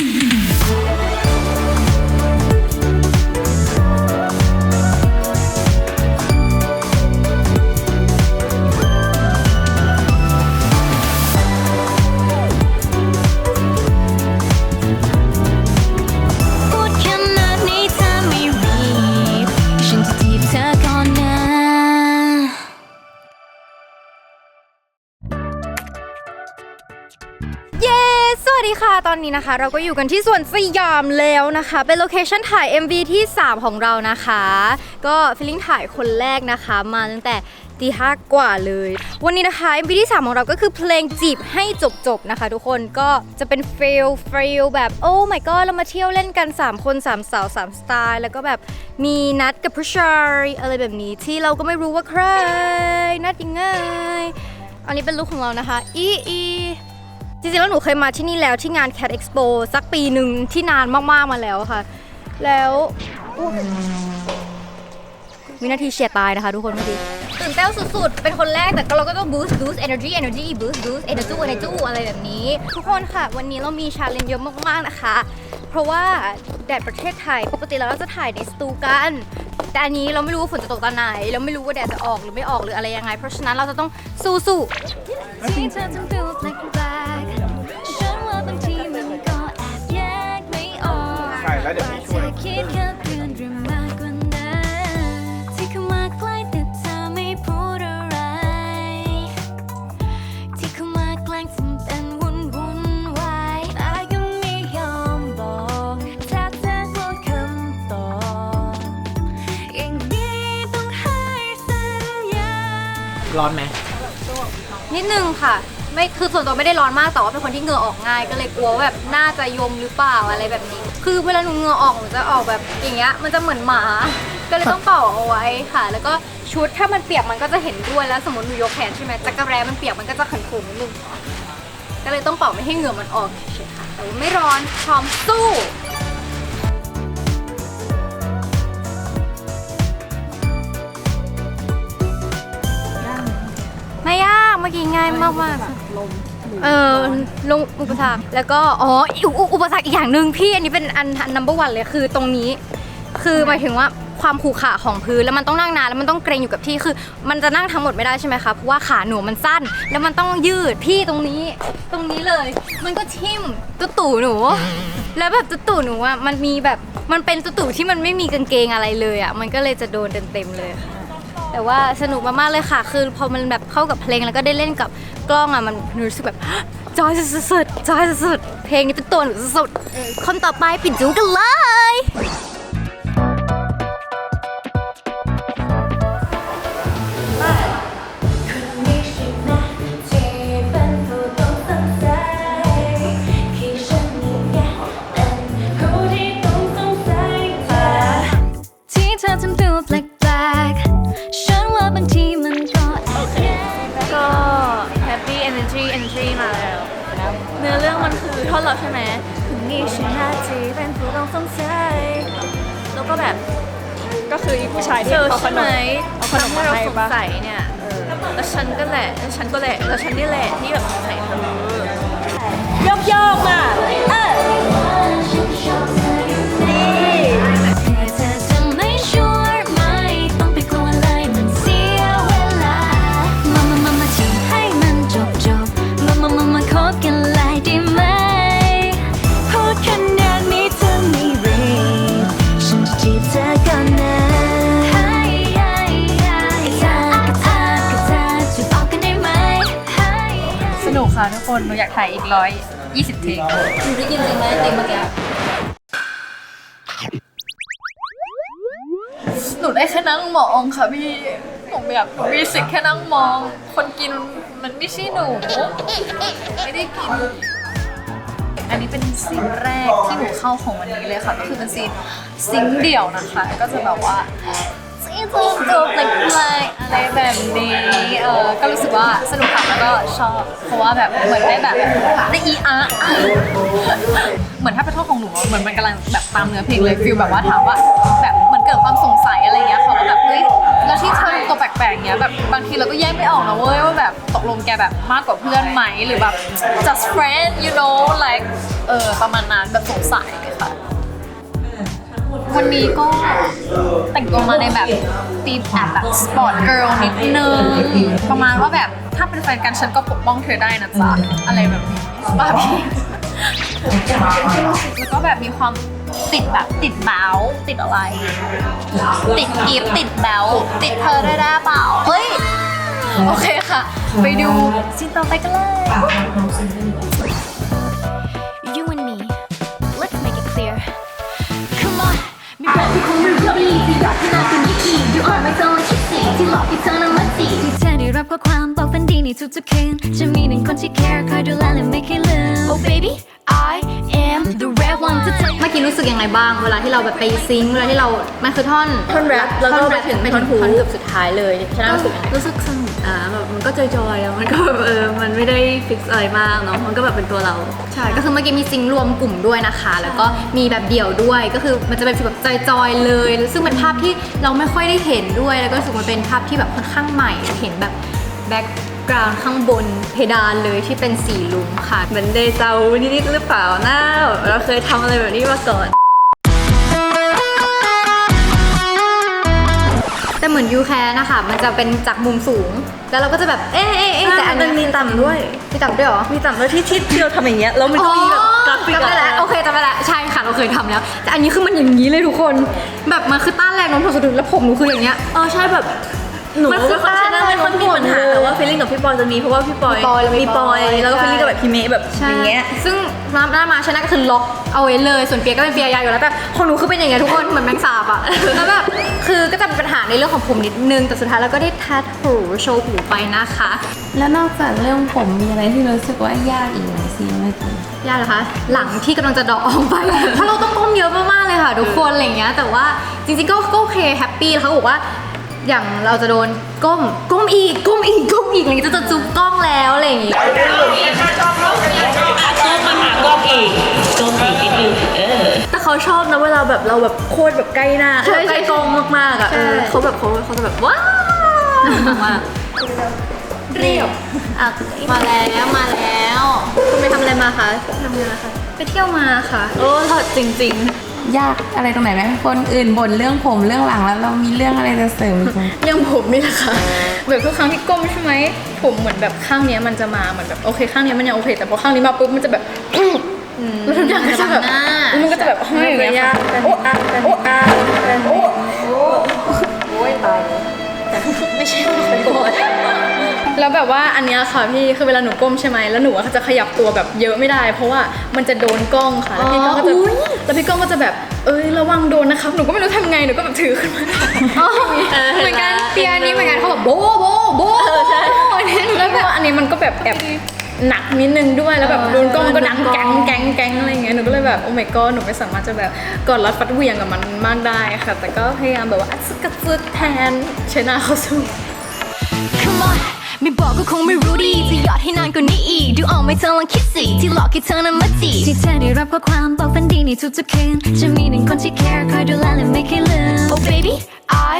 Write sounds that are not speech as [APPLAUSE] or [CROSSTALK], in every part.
Mm-hmm. [LAUGHS] ตอนนี้นะคะ เราก็อยู่กันที่สวนสยามแล้วนะคะ เป็นโลเคชั่นถ่าย MV ที่ 3 ของเรานะคะ ก็ฟิลลิ่งถ่ายคนแรกนะคะ มาตั้งแต่ตีห้ากว่าเลย วันนี้นะคะ MV ที่ 3 ของเราก็คือเพลงจีบให้จบๆนะคะ ทุกคนก็จะเป็นเฟลเฟลแบบโอ้ my god เรามาเที่ยวเล่นกัน 3 คน 3 สาว 3 สไตล์ แล้วก็แบบมีนัดกับผู้ชายอะไรแบบนี้ที่เราก็ไม่รู้ว่าใคร นัดยังไง อันนี้เป็นลุคของเรานะคะอีอี จริงๆแล้วหนูเคยมาที่นี่แล้วที่งาน Cat Expo สักปีหนึ่งที่นานมากๆมาแล้วค่ะ แล้วอุ๊ยวินาทีเฉียดตายนะคะทุกคนเมื่อกี้ตื่นเต้นสุดๆ เป็นคนแรกแต่ก็เราก็ต้อง boost boost energy energy boost boost energy energy อะไรแบบนี้ ทุกคนค่ะ วันนี้เรามีชาเลนจ์เยอะมากๆนะคะ เพราะว่าแดดประเทศไทย ปกติแล้วเราจะถ่ายในสตูกัน แต่อันนี้เราไม่รู้ว่าฝนจะตกตอนไหน เราไม่รู้ว่าแดดจะออกหรือไม่ออกหรืออะไรยังไง เพราะฉะนั้นเราจะต้องสู้ๆ ช่แล้วเดี๋ยวพี่ช่วยเธอคิดแค่เพื่อนหรือมากกว่านั้นที่เขามาใกล้แต่เธอไม่พูดอะไรที่เขามาแกล้ทำเป็นวุ่นวุ่นวแต่ก็ไม่ยอมบอกถ้าเธอพูดคำตอบอย่างนี้ต้องให้สัญญาร้อนไหมนิดนึงค่ะ ไม่คือส่วนตัวไม่ได้ร้อนมากแต่ว่าเป็นคนที่เหงื่อออกง่าย ก็เลยกลัวว่าแบบน่าจะยมหรือเปล่าอะไรแบบนี้ คือเวลาหนูเหงื่อออกหนูจะออกแบบอย่างเงี้ยมันจะเหมือนหมา ก็เลยต้องเป่าเอาไว้ค่ะ แล้วก็ชุดถ้ามันเปียกมันก็จะเห็นด้วยแล้วสมมติหนูยกแขนใช่ไหมจักรแร้มันเปียกมันก็จะขันขุนนิดนึงก็เลยต้องเป่าไม่ให้เหงื่อมันออกเฉยๆค่ะแต่ว่าไม่ร้อนพร้อมสู้ไม่ยากเมื่อกี้ง่ายมากมากๆ เออลงอุปสรรคแล้วก็อ๋ออุอุปสรรคอีกอย่างหนึ่งพี่อันนี้เป็นอันอัน number one เลยคือตรงนี้ คือหมายถึงว่าความขรุขระของพื้นแล้วมันต้องนั่งนานแล้วมันต้องเกรงอยู่กับที่คือ มันจะนั่งทั้งหมดไม่ได้ใช่ไหมคะเพราะว่าขาหนูมันสั้น แล้วมันต้องยืดพี่ตรงนี้ ตรงนี้เลย มันก็ทิ่มตุ๊ตู่หนู แล้วแบบตุ๊ตู่หนูอะมันมีแบบมันเป็นตุ๊ตู่ที่มันไม่มีกางเกงอะไรเลยอะมันก็เลยจะโดนเต็มๆเลยค่ะ แต่ว่าสนุกมากๆเลยค่ะ คือพอมันแบบเข้ากับเพลงแล้วก็ได้เล่นกับ กล้องอะมันรู้สึกแบบ จอยสุดๆจอยสุดๆเพลงนี้เป็นตัวหนูสุดๆคนต่อไปปิดจูกันเลย ชายที่เธอเขาขใช่นไหมมเอาขนมทำให้มาเราให้สงปะสัยเนี่ยเออแล้วฉันก็แหละแล้วฉันก็แหละแล้วฉันนี่แหละที่แบบสงสัยเธอ นหนูอยากถ่ายอีกร้อยยี่สิบเทคหนูได้ยินจริงไหมเต็มเมื่อกี้หนูได้แค่นั่งมองค่ะพี่ผมแบบหนูมีสิทธิ์แค่นั่งมอง คนกินมันไม่ใช่หนู ไม่ได้กิน อันนี้เป็นซีนแรกที่หนูเข้าของวันนี้เลยค่ะ ก็คือเป็นซีนซิงค์เดี่ยวนะคะ ก็จะแบบว่า ซีนตัวตัวเล็กๆอะไรแบบนี้ เออก็รู้สึกว่าสนุกค่ะแล้วก็ชอบ เพราะว่าแบบเหมือนได้แบบได้อีอาร์เหมือนถ้าเป็นท่อนของหนูอะเหมือนมันกำลังแบบตามเนื้อเพลงเลยฟิลแบบว่าถามว่าแบบเหมันเกิดความสงสัยอะไรเงี้ยเขาก็แบบเฮ้ยแล้วที่เธอตัวแปลกๆเงี้ยแบบบางทีเราก็แยกไม่ออกนะเว้ยว่าแบบตกลงแกแบบมากกว่าเพื่อนไหมหรือแบบ just friend you know like เออประมาณนั้นแบบสงสัยค่ะ วันนี้ก็แต่งตัวมาในแบบตีมแบแบบสปอร์ตเกิร์ลนิดนึง ประมาณว่าแบบถ้าเป็นแฟนกันฉันก็ปกป้องเธอได้นะจ๊ะ อะไรแบบนี้บ้าพี่แล้วก็แบบมีความติดแบบติดแบวติดอะไร ติดกีฟติดแบวติดเธอได้ได้เปล่าเฮ้ย โอเคค่ะ ไปดูซีนต่อไปกันเลย ข้อความบอกฝันดีในทุกๆคืนจะมีหนึ่งคนที่ care คอยดูแลและไม่เคยลืม Oh baby I am the rare one ที่เธอ เมื่อกี้รู้สึกยังไงบ้าง เวลาที่เราแบบไปซิงค์เวลาที่เรามันคือท่อนท่อนแรปแล้วก็ท่อนไปแรปถึงไปท่ถึอนงฮุก ท่อนเกือบสุดท้ายเลยชนะรู้สึกยังไงรู้สึกสนุกอะแบบมันก็จอยๆแล้วมันก็แบบเออมันไม่ได้ฟิกอะไรมากเนาะมันก็แบบเป็นตัวเรา ใช่ก็คือเมื่อกี้มีซิงค์รวมกลุ่มด้วยนะคะ แล้วก็มีแบบเดี่ยวด้วยก็คือมันจะเป็นฟีลแบบจอยๆเลย ซึ่งเป็นภาพที่เราไม่ค่อยได้เห็นด้วยแล้วก็รู้สึกมันเป็นภาพที่แบบค่อนข้างใหม่เห็นแบบ แบ็กกราวด์ข้างบนเพดานเลยที่เป็นสีลุงค่ะเหมือนเดจาวูนิดๆหรือเปล่านะแบบเราเคยทำอะไรแบบนี้มาก่อนแต่เหมือนยูแคร์นะคะ มันจะเป็นจากมุมสูง แล้วเราก็จะแบบ เอ๊ะเอ๊ะเอ๊ะแต่อันมันี้นมีต่ำด้วย มีต่ำด้วยเหรอ มีต่ำด้วยที่ที่ที่เราทำอย่างเงี้ย แล้วมันก็มีแบบกราฟิกจำได้แล้วโอเคจำได้แล้วใช่ค่ะ เราเคยทำแล้ว แต่อันนี้คือมันอย่างนี้เลยทุกคน แบบมันคือต้านแรงโน้มถ่วงสะดุดแล้วผมหนูคืออย่างเงี้ย เออใช่แบบ หนูมันคือไม่ค่อยต้านใช่ไม่ค่อยมีปัญหาเลยแต่ว่าฟีลลิ่งกับพี่ปอยจะมีเพราะว่าพี่ปอยมีปอยแล้วมีมีปอยปอยแล้วก็ใช่ฟีลลิ่งกับแบบพี่เมย์แบบอย่างเงี้ยซึ่งน้ำหน้ามาชนะก็คือล็อกเอาไว้เลย ส่วนเปียก็เป็นเปียยาวอยู่แล้วแต่ของหนูคือเป็นอย่างเงี้ยทุกคนเหมือนแมงสาบอะแล้วแบบคือก็จะมีปัญหาในเรื่องของผมนิดนึงแต่สุดท้ายเราก็ได้ทัดหูโชว์หูไปนะคะ แล้วนอกจากเรื่องผมมีอะไรที่รู้สึกว่ายากอีกไหมซีเมื่อกี้ยากเหรอคะหลังที่กำลังจะดอกออกไปเพราะเราต้องก้มเยอะมากๆเลยค่ะทุกคนอะไรอย่างเงี้ยแต่ว่าจริงๆก็ก็โอเคแฮปปี้แล้วเขาบอกว่า อย่างเราจะโดนก้มก้มอีกก้มอีกก้มอีกอะไรอย่างเงี้ยจะจะจุบกล้องแล้วอะไรอย่างเงี้ยแต่เขาชอบนะเวลาแบบเราแบบโคตรแบบใกล้หน้าใช่ใกล้กล้องมากๆอะเออเขาแบบเขาเขาจะแบบว้าวมากเรียบอะมาแล้วมาแล้วคุณไปทำอะไรมาคะทำงาคะไปเที่ยวมาค่ะโอ้ถอดจริง ยากอะไรตรงไหนไหมคนอื่นบ่นเรื่องผมเรื่องหลังแล้วเรามีเรื่องอะไรจะเสริมอีกไหมเรื่องผมนี่แหละค่ะแบบทุกครั้งที่ก้มใช่ไหมผมเหมือนแบบข้างเนี้ยมันจะมาเหมือนแบบโอเคข้างเนี้ยมันยังโอเค แต่พอข้างนี้มาปุ๊บมันจะแบบแล้วทุกอย่างก็จะแบบหน้าแล้วมันก็จะแบบห้อยอย่างเงี้ยค่ะโอ้อะโอ้อะโอ้โอ้ยตายไม่ใช่ไม่โกรธ แล้วแบบว่าอันเนี้ยค่ะพี่คือเวลาหนูก้มใช่ไหมแล้วหนูอะก็จะขยับตัวแบบเยอะไม่ได้ เพราะว่ามันจะโดนกล้องค่ะแล้วพี่ก้องก็จะแล้วพี่ก้องก็จะแบบเอ้ยระวังโดนนะครับหนูก็ไม่รู้ทำไงหนูก็แบบถือขึ้นมาเหมือนกันเปียนี้เหมือนกันเขาแบบโบโบโบใช่แล้วก็อันนี้มันก็แบบแอบหนักนิดนึงด้วยแล้วแบบโดนกล้องมันก็ดังแก๊งแก๊งแก๊งอะไรอย่างเงี้ยหนูก็เลยแบบโอ้ my god หนูไม่สามารถจะแบบกอดรัดฟัดเหวียงกับมันมากได้ค่ะ แต่ก็พยายามแบบว่าอัดซึกกระซึกแทนใช้หน้าเขาสู้ Come on ไม่บอกก็คงไม่รู้ดีจะหยอดให้นานกว่านี้อีก ดูออกไหม่เธอลองคิดสิที่หลอกให้เธอนั้นมาจีบที่เธอได้รับข้อความบอกฝันดีในทุกๆคืนจะมีหนึ่งคนที่ care คอยดูแลและไม่เคยลืม Oh baby I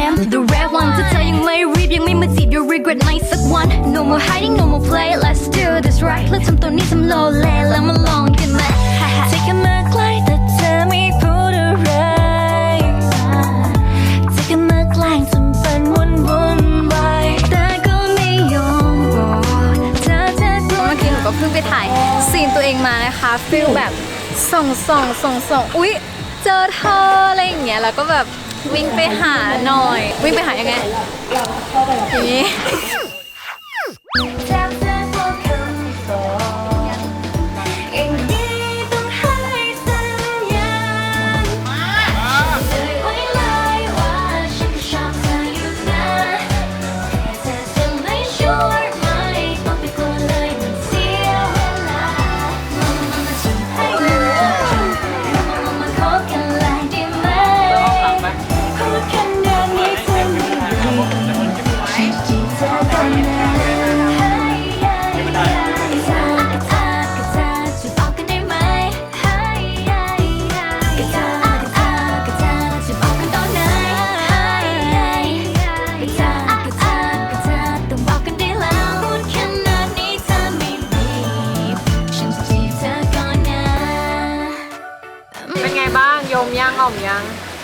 am the rare one ถ้าเธอยังไม่รีบยังไม่มาจีบ you regret ไม่สักวัน No more hiding no more play let's do this right แล้วทำตัวนี้ทำโลเลแล้วมาลองกันไหม พิ่งไปถ่ายซีนตัวเองมานะคะฟิลแบบส่องส่องส่องส่องอุ๊ย เจอเธออะไรอย่างเงี้ยแล้วก็แบบวิ่งไปหาหน่อย วิ่งไปหายังไงอย่างงี้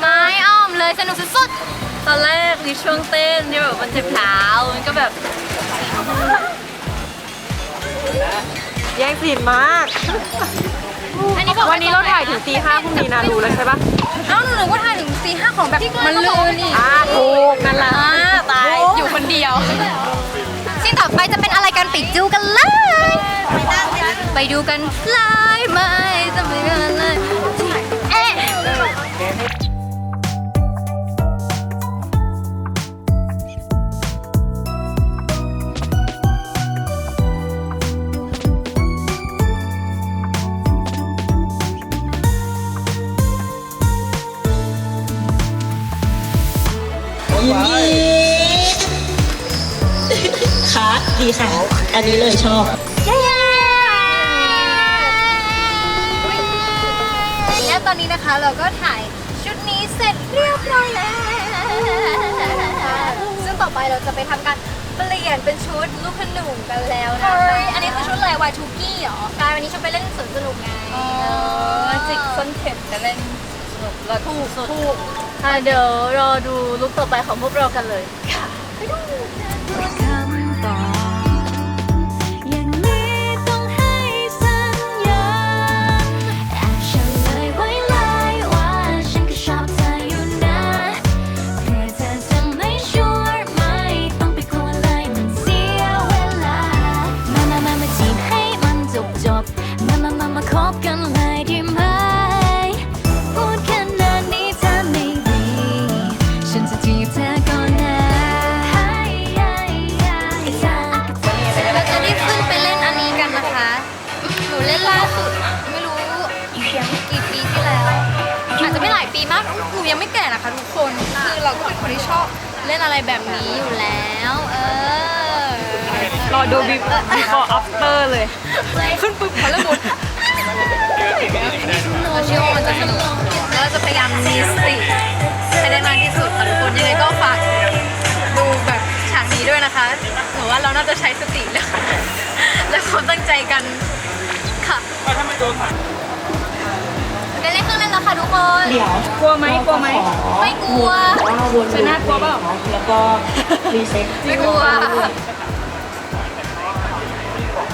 ไม่อ้อมเลยสนุกสุดตอนแรกมีช่วงเต้นที่แบบมันเจ็บเท้ามันก็แบบแย่งซีนมากๆอันนี้บอกวันนี้เราถ่ายถึงตีห้าพรุ่งนี้นะรู้แล้วใช่ปะเอ้าหนูนึกว่าถ่ายถึงตีห้าของแบบมันลือนี่อ่าถูกนั่นแหละอ่าตายอยู่คนเดียวซีนต่อไปจะเป็นอะไรกันไปดูกันเลย ไปดูกันฟลายไหมจะไปกันเลยเอ๊ะ อันนี้เลยชอบ และตอนนี้นะคะเราก็ถ่ายชุดนี้เสร็จเรียบร้อยแล้ว ซึ่งต่อไปเราจะไปทำการเปลี่ยนเป็นชุดลูกขนุนกันแล้วนะคะอันนี้คือชุดอะไรวายทูกี้เหรอใช่วันนี้ชุดไปเล่นสวนสนุกไงจิกส้นเข็มจะเล่นสนุกแล้วถูกถูกอะเดี๋ยวรอดูลุคต่อไปของพวกเรากันเลยคำต before after เลย ขึ้นปุ๊บพอแล้วหมดเราเชื่อว่ามันจะสนุกแล้วเราจะพยายามมีสติให้ได้มากที่สุดค่ะทุกคนยังไงก็ฝากดูแบบฉากนี้ด้วยนะคะหนูว่าเราน่าจะใช้สติและและความตั้งใจกันค่ะได้เล่นเครื่องเล่นแล้วค่ะทุกคนเดี๋ยวกลัวไหมกลัวไหมไม่กลัวว่าวนชนะกลัวเปล่าแล้วก็รีเซ็ตไม่กลัว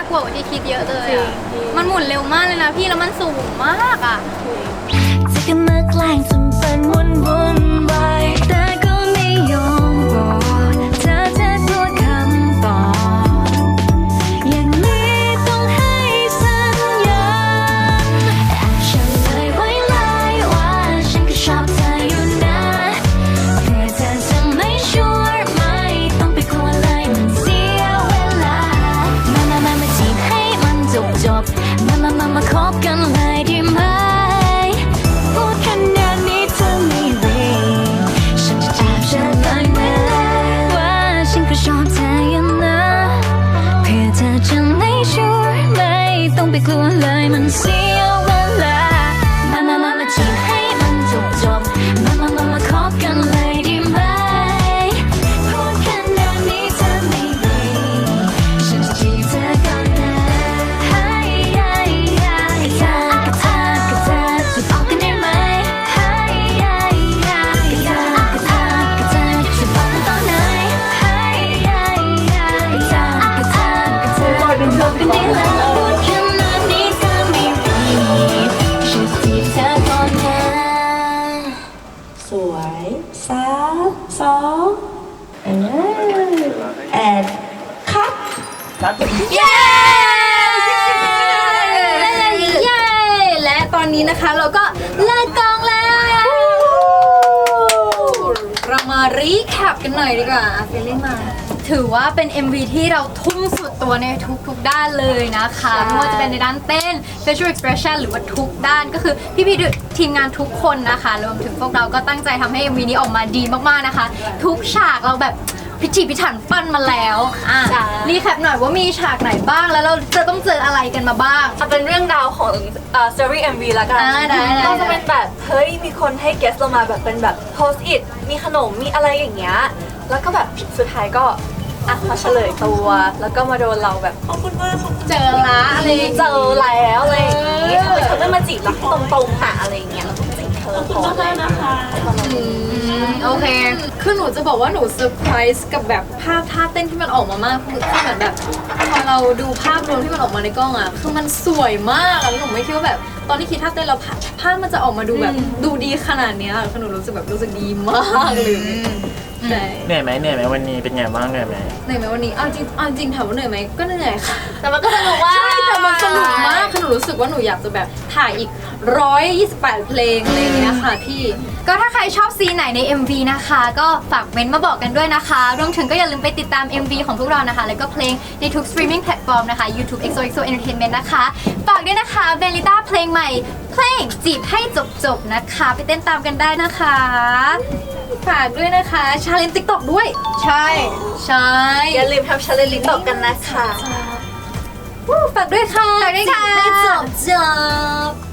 ากลัวกว่าที่คิดเยอะเลยอะมันหมุนเร็วมากเลยนะพี่แล้วมันสูงมากอะเธอก็มาแก สองเออแอนคัทเย้เย้อนนี้นะคะเราก็เลิกกองแล้ว เรามารีแคปกันหน่อยดีกว่าเฟลลิ่งมา ถือว่าเป็น MV ที่เราทุ่มสุดตัวในทุกๆด้านเลยนะคะไม่ว่าจะเป็นในด้านเต้น facial expression หรือว่าทุกด้านก็คือพี่ๆทีมงานทุกคนนะคะ รวมถึงพวกเราก็ตั้งใจทำให้ MV นี้ออกมาดีมากๆนะคะ ทุกฉากเราแบบพิจิพิถันปั้นมาแล้วอะรีแคปหน่อยว่ามีฉากไหนบ้างแล้วเราจะต้องเจออะไรกันมาบ้างเอาเป็นเรื่องราวของเอ่อ story MV ละกันอ่าได้ได้ ก็จะเป็นแบบ เฮ้ย มีคนให้ guest เรามาแบบเป็นแบบ post it มีขนมมีอะไรอย่างเงี้ย แล้วก็แบบสุดท้ายก็ อะมาเฉลยตัว แล้วก็มาโดนเราแบบขอบคุณมากขอบคุณเจอละอะไรอย่างงี้เจอแล้วอะไรอย่างงี้ทำไมเธอไม่มาจีบเราให้ตรงๆอะอะไรอย่างเงี้ยเราต้องจีบเธอขอบคุณมากนะคะโอเค คือหนูจะบอกว่าหนูเซอร์ไพรส์กับแบบภาพท่าเต้นที่มันออกมามากคือเหมือนแบบพอเราดูภาพรวมที่มันออกมาในกล้องอะคือมันสวยมากอะแล้วหนูไม่คิดว่าแบบ ตอนที่คิดท่าเต้นเราภาพภาพมันจะออกมาดูแบบดูดีขนาดเนี้ยคือหนูรู้สึกแบบรู้สึกดีมากเลย ใช่เหนื่อยไหมเหนื่อยไหมวันนี้เป็นไงบ้างเหนื่อยไหมเหนื่อยไหมวันนี้เอาจริงเอาจริงถามว่าเหนื่อยไหมก็เหนื่อยค่ะ แต่มันก็สนุกว่า ใช่แต่ มันสนุกมากคือหนูรู้สึกว่าหนูอยากจะแบบถ่ายอีกร้อยยี่สิบแปดเพลงอะไรอย่างเงี้ยค่ะพี่ ก็ถ้าใครชอบซีนไหนใน MV นะคะ ก็ฝากเม้นต์มาบอกกันด้วยนะคะรวมถึงก็อย่าลืมไปติดตาม MV ของพวกเรานะคะ แล้วก็เพลงในทุก streaming platform นะคะ YouTube XOXO Entertainment นะคะ ฝากด้วยนะคะเบลิต้าเพลงใหม่ เพลงจีบให้จบๆนะคะ ไปเต้นตามกันได้นะคะ ฝากด้วยนะคะชาเลนติ๊กต็อกด้วย ใช่ ใช่ อย่าลืมทำชาเลนจ์ลิปตกกันนะคะ ฝากด้วยค่ะฝากด้วยค่ะให้จบจบ